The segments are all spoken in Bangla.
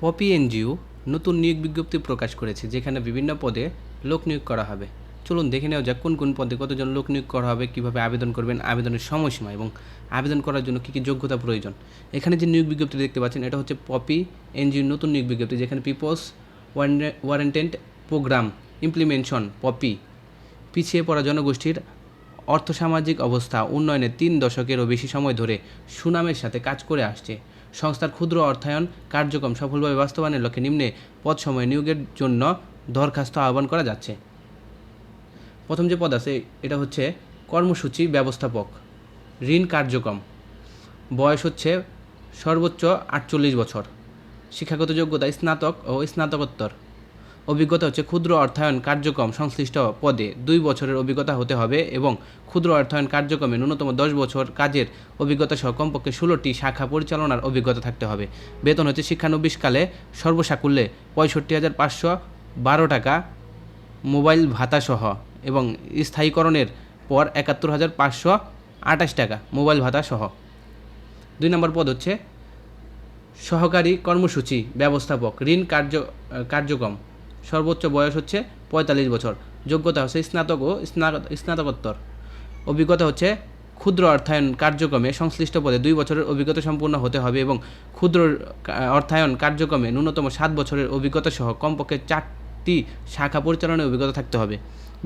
পপি এনজিও নতুন নিয়োগ বিজ্ঞপ্তি প্রকাশ করেছে, যেখানে বিভিন্ন পদে লোক নিয়োগ করা হবে। চলুন দেখে নেওয়া যাক কোন কোন পদে কতজন লোক নিয়োগ করা হবে, কীভাবে আবেদন করবেন, আবেদনের সময়সীমা এবং আবেদন করার জন্য কী কী যোগ্যতা প্রয়োজন। এখানে যে নিয়োগ বিজ্ঞপ্তি দেখতে পাচ্ছেন, এটা হচ্ছে পপি এনজিওর নতুন নিয়োগ বিজ্ঞপ্তি, যেখানে people's oriented programme implementation POPI. পিছিয়ে পড়া জনগোষ্ঠীর অর্থসামাজিক অবস্থা, উন্নয়নে তিন দশকেরও বেশি সময় ধরে সুনামের সাথে কাজ করে আসছে। সংস্থার ক্ষুদ্র অর্থায়ন কার্যক্রম সফলভাবে বাস্তবায়নের লক্ষ্যে নিম্নে পদ সময় নিয়োগের জন্য দরখাস্ত আহ্বান করা যাচ্ছে। প্রথম যে পদ আছে, এটা হচ্ছে কর্মসূচি ব্যবস্থাপক, ঋণ কার্যক্রম। বয়স হচ্ছে সর্বোচ্চ আটচল্লিশ বছর। শিক্ষাগত যোগ্যতা স্নাতক ও স্নাতকোত্তর। অভিজ্ঞতা হচ্ছে ক্ষুদ্র অর্থায়ন কার্যক্রম সংশ্লিষ্ট পদে দুই বছরের অভিজ্ঞতা হতে হবে এবং ক্ষুদ্র অর্থায়ন কার্যক্রমে ন্যূনতম দশ বছর কাজের অভিজ্ঞতা সহ কমপক্ষে ষোলোটি শাখা পরিচালনার অভিজ্ঞতা থাকতে হবে। বেতন হচ্ছে শিক্ষানবিশকালে সর্বসাকুল্যে পঁয়ষট্টি হাজার পাঁচশো বারো টাকা মোবাইল ভাতা সহ এবং স্থায়ীকরণের পর একাত্তর হাজার পাঁচশো আঠাশ টাকা মোবাইল ভাতা সহ। দুই নম্বর পদ হচ্ছে সহকারী কর্মসূচি ব্যবস্থাপক ঋণ কার্য কার্যক্রম। সর্বোচ্চ বয়স হচ্ছে পঁয়তাল্লিশ বছর। যোগ্যতা হচ্ছে স্নাতক ও স্নাতক স্নাতকোত্তর। অভিজ্ঞতা হচ্ছে ক্ষুদ্র অর্থায়ন কার্যক্রমে সংশ্লিষ্ট পদে দুই বছরের অভিজ্ঞতা সম্পূর্ণ হতে হবে এবং ক্ষুদ্র অর্থায়ন কার্যক্রমে ন্যূনতম সাত বছরের অভিজ্ঞতা সহ কমপক্ষে চারটি শাখা পরিচালনার অভিজ্ঞতা থাকতে হবে।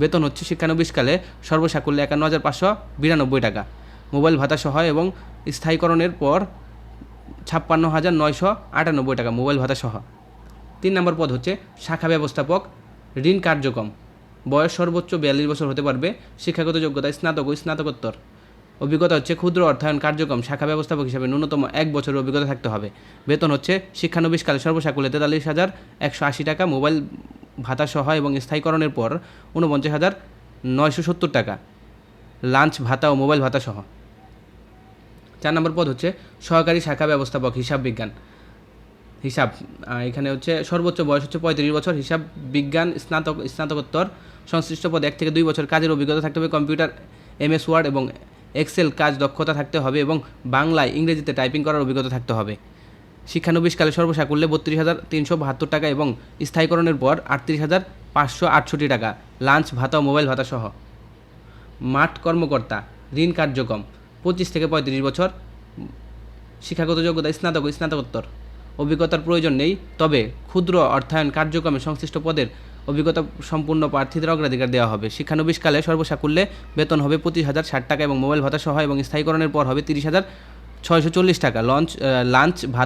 বেতন হচ্ছে শিক্ষানবিশকালে সর্বসাকুল্যে একান্ন হাজার পাঁচশো বিরানব্বই টাকা। মোবাইল ভাতা সহ এবং স্থায়ীকরণের পর ছাপ্পান্ন হাজার নয়শো আটানব্বই টাকা মোবাইল ভাতা সহ। তিন নম্বর পদ হচ্ছে শাখা ব্যবস্থাপক, ঋণ কার্যক্রম। বয়স সর্বোচ্চ বিয়াল্লিশ বছর হতে পারবে, শিক্ষাগত যোগ্যতা স্নাতক ও স্নাতকোত্তর। অভিজ্ঞতা হচ্ছে ক্ষুদ্র অর্থায়ন কার্যক্রম, শাখা ব্যবস্থাপক হিসাবে ন্যূনতম এক বছরের অভিজ্ঞতা থাকতে হবে। বেতন হচ্ছে শিক্ষানবিশকালে সর্বসাকুল্যে তেতাল্লিশ হাজার একশো আশি টাকা, মোবাইল ভাতা সহ এবং স্থায়ীকরণের পর ঊনপঞ্চাশ হাজার নয়শো সত্তর টাকা, লাঞ্চ ভাতা ও মোবাইল ভাতা সহ। চার নম্বর পদ হচ্ছে সহকারী শাখা ব্যবস্থাপক হিসাব বিজ্ঞান। হিসাব এখানে হচ্ছে সর্বোচ্চ বয়স হচ্ছে পঁয়ত্রিশ বছর। হিসাব, বিজ্ঞান, স্নাতক, স্নাতকোত্তর, সংশ্লিষ্ট পদ এক থেকে দুই বছর কাজের অভিজ্ঞতা থাকতে হবে। কম্পিউটার, এমএস, ওয়ার্ড এবং এক্সেল কাজ দক্ষতা থাকতে হবে এবং বাংলায় ইংরেজিতে টাইপিং করার অভিজ্ঞতা থাকতে হবে। শিক্ষানবিশকালে সর্বসাকুল্যে বত্রিশ হাজার তিনশো বাহাত্তর টাকা এবং স্থায়ীকরণের পর আটত্রিশ হাজার পাঁচশো আটষট্টি টাকা। লাঞ্চ, ভাতা ও মোবাইল ভাতা সহ মাঠ কর্মকর্তা, ঋণ কার্যক্রম, পঁচিশ থেকে পঁয়ত্রিশ বছর, শিক্ষাগত যোগ্যতা, স্নাতক স্নাতকোত্তর। অভিজ্ঞতার প্রয়োজন নেই। তবে ক্ষুদ্র অর্থায়ন কার্যক্রমে সংশ্লিষ্ট পদের অভিজ্ঞতা সম্পূর্ণ প্রার্থীদের অগ্রাধিকার দেওয়া হবে। শিক্ষানবিশকালে সর্বসাকুল্যে বেতন হবে পঁচিশ হাজার ষাট টাকা এবং মোবাইল ভাতা সহ এবং স্থায়ীকরণের পর হবে তিরিশ হাজার ছয়শো চল্লিশ টাকা। লঞ্চ লাঞ্চ, ভাতা